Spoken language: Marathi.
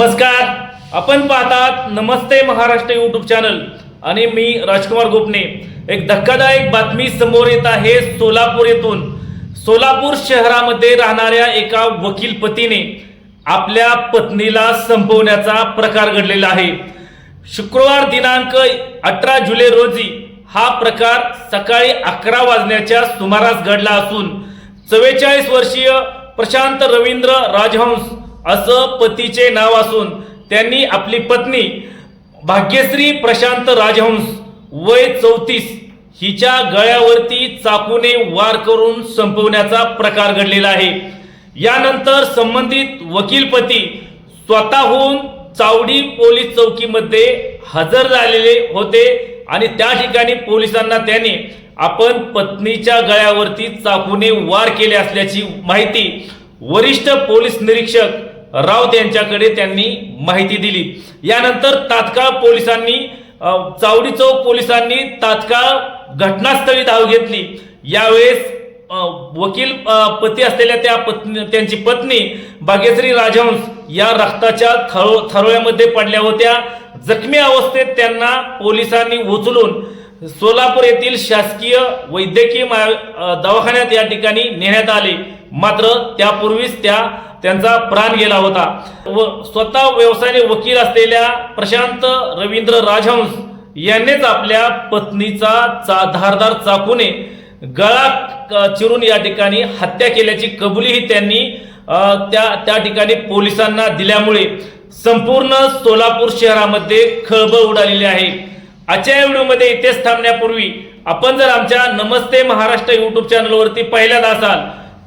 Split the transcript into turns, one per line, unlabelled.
नमस्कार. आपण पाहतात नमस्ते महाराष्ट्र यूट्यूब चॅनल आणि मी राजकुमार गोपने. एक धक्कादायक बातमी समोर येत आहे सोलापूर येथून. सोलापूर शहरामध्ये राहणाऱ्या एका वकील पतीने आपल्या पत्नीला संपवण्याचा प्रकार घडलेला आहे. शुक्रवार दिनांक अठरा जुलै रोजी हा प्रकार सकाळी अकरा वाजण्याच्या सुमारास घडला असून चव्वेचाळीस वर्षीय प्रशांत रवींद्र राजहंस असं पतीचे नाव असून त्यांनी आपली पत्नी भाग्यश्री प्रशांत राजहंस वय चौतीस हिच्या गळ्यावरती चाकूने वार करून संपवण्याचा प्रकार घडलेला आहे. यानंतर संबंधित वकीलपती स्वतःहून चावडी पोलीस चौकीमध्ये हजर झालेले होते आणि त्या ठिकाणी पोलिसांना त्याने आपण पत्नीच्या गळ्यावरती चाकूने वार केले असल्याची माहिती वरिष्ठ पोलीस निरीक्षक राऊत यांच्याकडे त्यांनी माहिती दिली. यानंतर तात्काळ पोलिसांनी चावडी चौक पोलिसांनी तात्काळ घटनास्थळी धाव घेतली. यावेळेस वकील पती असलेल्या त्या पत्नी त्यांची पत्नी भाग्यश्री राजहंस या रक्ताच्या थरो थरोळ्यामध्ये पडल्या होत्या. जखमी अवस्थेत त्यांना पोलिसांनी उचलून सोलापूर येथील शासकीय वैद्यकीय मा- दवाखान्यात या ठिकाणी नेण्यात आले. मात्र त्यापूर्वीच त्या त्यांचा प्राण गेला होता. व स्वतः व्यवसायाने वकील असलेल्या प्रशांत रवींद्र राजहंस यांनीच आपल्या पत्नीचा चा धारदार चाकूने गळा चिरून या ठिकाणी हत्या केल्याची कबुलीही त्यांनी त्या त्या ठिकाणी पोलिसांना दिल्यामुळे संपूर्ण सोलापूर शहरामध्ये खळबळ उडालेली आहे. आजच्या या व्हिडिओमध्ये इथेच थांबण्यापूर्वी आपण जर आमच्या नमस्ते महाराष्ट्र यूट्यूब चॅनलवरती पहिल्यांदा असाल